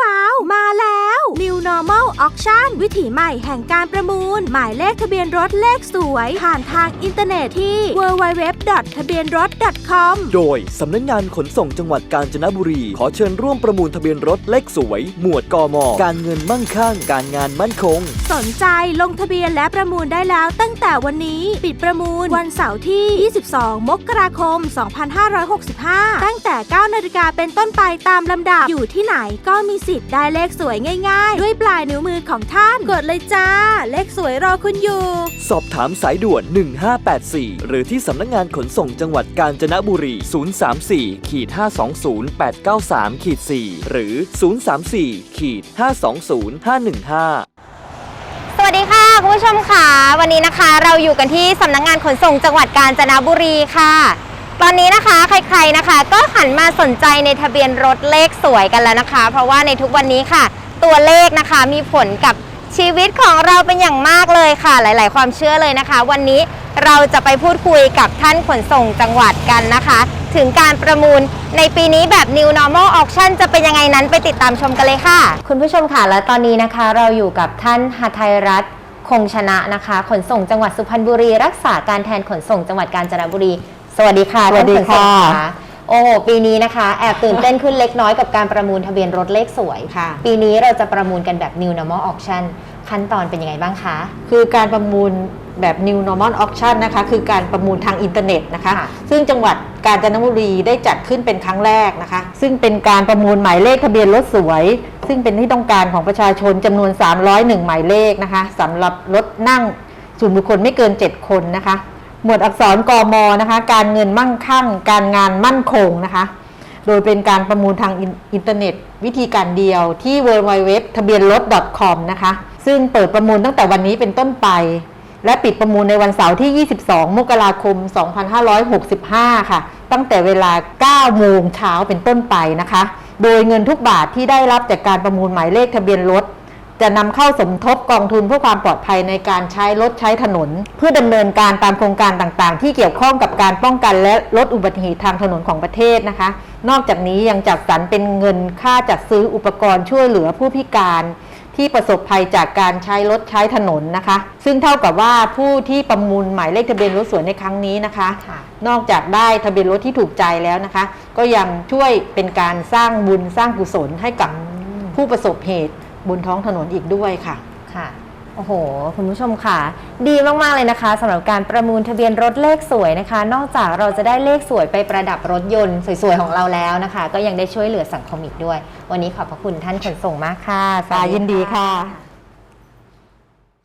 ว้าว มาแล้ว Normal Auction วิถีใหม่แห่งการประมูล หมายเลขทะเบียนรถเลขสวย ผ่านทางอินเทอร์เน็ตที่ www. ทะเบียนรถ .com โดยสำนักงงานขนส่งจังหวัดกาญจนบุรี ขอเชิญร่วมประมูลทะเบียนรถเลขสวย หมวดกม การเงินมั่งคั่ง การงานมั่นคง สนใจลงทะเบียนและประมูลได้แล้วตั้งแต่วันนี้ปิดประมูลวันเสาร์ที่ 22 มกราคม 2565 ตั้งแต่ 9 นาฬิกาเป็นต้นไปตามลำดับอยู่ที่ไหนก็มีสิทธิ์ได้เลขสวยง่าย ๆ ด้วยปลายนิ้วมือของท่าน กดเลยจ้า เลขสวยรอคุณอยู่ สอบถามสายด่วน 1584 หรือที่สำนักงานขนส่งจังหวัดกาญจนบุรี 034ขีด520 893ขีด4หรือ 034ขีด520 515สวัสดีค่ะ คุณผู้ชมค่ะ วันนี้นะคะเราอยู่กันที่สำนักงานขนส่งจังหวัดกาญจนบุรีค่ะ ตอนนี้นะคะใครๆนะคะ ก็หันมาสนใจในทะเบียนรถเลขสวยกันแล้วนะคะ เพราะว่าในทุกวันนี้ค่ะ ตัวเลขนะคะ มีผลกับชีวิตของเราเป็นอย่างมากเลยค่ะ หลาย ๆ ความเชื่อเลยนะคะ วันนี้เราจะไปพูดคุยกับท่านขนส่งจังหวัดกันนะคะ ถึงการประมูลในปีนี้แบบ New Normal Auction จะเป็นยังไงนั้นไปติดตามชมกันเลยค่ะ คุณผู้ชมค่ะและตอนนี้นะคะ เราอยู่กับท่านหทัยรัตน์คงชนะนะคะ ขนส่งจังหวัดสุพรรณบุรี รักษาการแทนขนส่งจังหวัดกาญจนบุรี สวัสดีค่ะสวัสดีท่านขนส่งค่ะ โอ้โหปีนี้นะคะแอบตื่นเต้นขึ้นเล็กน้อยกับการประมูลทะเบียนรถเลขสวย ค่ะ ปีนี้เราจะประมูลกันแบบ New Normal Auction ขั้นตอนเป็นยังไงบ้างคะ คือการประมูลแบบ New Normal Auction นะคะคือการประมูลทางอินเทอร์เน็ตนะคะ ค่ะ ซึ่งจังหวัดกาญจนบุรีได้จัดขึ้นเป็นครั้งแรกนะคะ ซึ่งเป็นการประมูลหมายเลขทะเบียนรถสวย ซึ่งเป็นที่ต้องการของประชาชนจำนวน 301 หมายเลขนะคะสำหรับรถนั่งส่วนบุคคลไม่เกิน 7 คนนะคะ หมวดอักษรกมนะคะ การเงินมั่งคั่ง การงานมั่นคงนะคะ โดยเป็นการประมูลทางอินอินเทอร์เน็ต วิธีการเดียวที่ www ทะเบียนรถ .com นะคะ ซึ่งเปิดประมูลตั้งแต่วันนี้เป็นต้นไป และปิดประมูลในวันเสาร์ที่ 22 มกราคม 2565 ค่ะ ตั้งแต่เวลา 9 โมงเช้าเป็นต้นไปนะคะ โดยเงินทุกบาทที่ได้รับจากการประมูลหมายเลขทะเบียนรถ จะนำเข้าสมทบกองทุนเพื่อความปลอดภัยในการใช้รถใช้ถนน เพื่อดำเนินการตามโครงการต่างๆ ที่เกี่ยวข้องกับการป้องกันและลดอุบัติเหตุทางถนนของประเทศนะคะ นอกจากนี้ยังจัดสรรเป็นเงินค่าจัดซื้ออุปกรณ์ช่วยเหลือผู้พิการที่ประสบภัยจากการใช้รถใช้ถนนนะคะ ซึ่งเท่ากับว่าผู้ที่ประมูลหมายเลขทะเบียนรถสวยในครั้งนี้นะคะคะนอกจากได้ทะเบียนรถที่ถูกใจแล้วนะคะ ก็ยังช่วยเป็นการสร้างบุญสร้างกุศลให้กับผู้ประสบเหตุ บนท้องถนนอีกด้วยค่ะ ค่ะ โอ้โห คุณผู้ชมค่ะ ดีมากๆเลยนะคะสำหรับการประมูลทะเบียนรถเลขสวยนะคะ นอกจากเราจะได้เลขสวยไปประดับรถยนต์สวยๆของเราแล้วนะคะ ก็ยังได้ช่วยเหลือสังคมอีกด้วย วันนี้ขอบพระคุณท่านขนส่งมากค่ะสวัสค่ะ ยินดีค่ะ